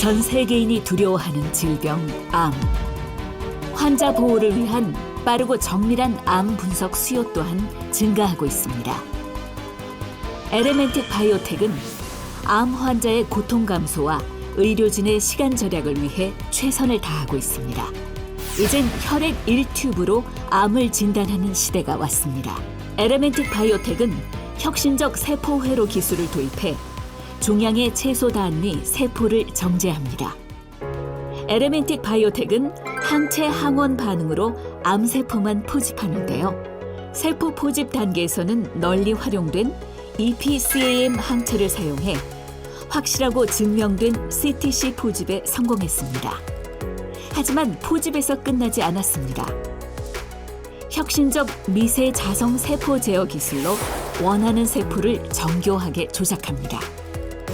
전 세계인이 두려워하는 질병 암. 환자 보호를 위한 빠르고 정밀한 암 분석 수요 또한 증가하고 있습니다. 에레멘틱 바이오텍은 암 환자의 고통 감소와 의료진의 시간 절약을 위해 최선을 다하고 있습니다. 이젠 혈액 1튜브로 암을 진단하는 시대가 왔습니다. 에레멘틱 바이오텍은 혁신적 세포 회로 기술을 도입해 종양의 채소 단 위 세포를 정제합니다. 에레멘틱 바이오텍은 항체 항원 반응으로 암세포만 포집하는데요. 세포 포집 단계에서는 널리 활용된 EPCAM 항체를 사용해 확실하고 증명된 CTC 포집에 성공했습니다. 하지만 포집에서 끝나지 않았습니다. 혁신적 미세 자성 세포 제어 기술로 원하는 세포를 정교하게 조작합니다.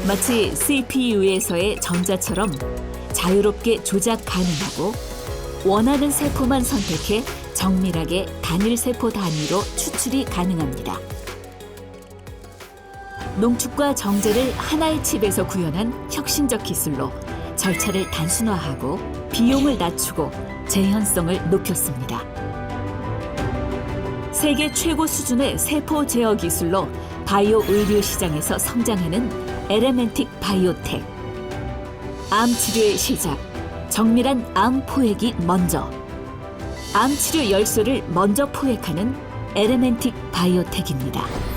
마치 CPU에서의 전자처럼 자유롭게 조작 가능하고 원하는 세포만 선택해 정밀하게 단일 세포 단위로 추출이 가능합니다. 농축과 정제를 하나의 칩에서 구현한 혁신적 기술로 절차를 단순화하고 비용을 낮추고 재현성을 높였습니다. 세계 최고 수준의 세포 제어 기술로 바이오 의료 시장에서 성장하는 에레멘틱 바이오텍. 암 치료의 시작. 정밀한 암 포획이 먼저. 암 치료 열쇠를 먼저 포획하는 에레멘틱 바이오텍입니다.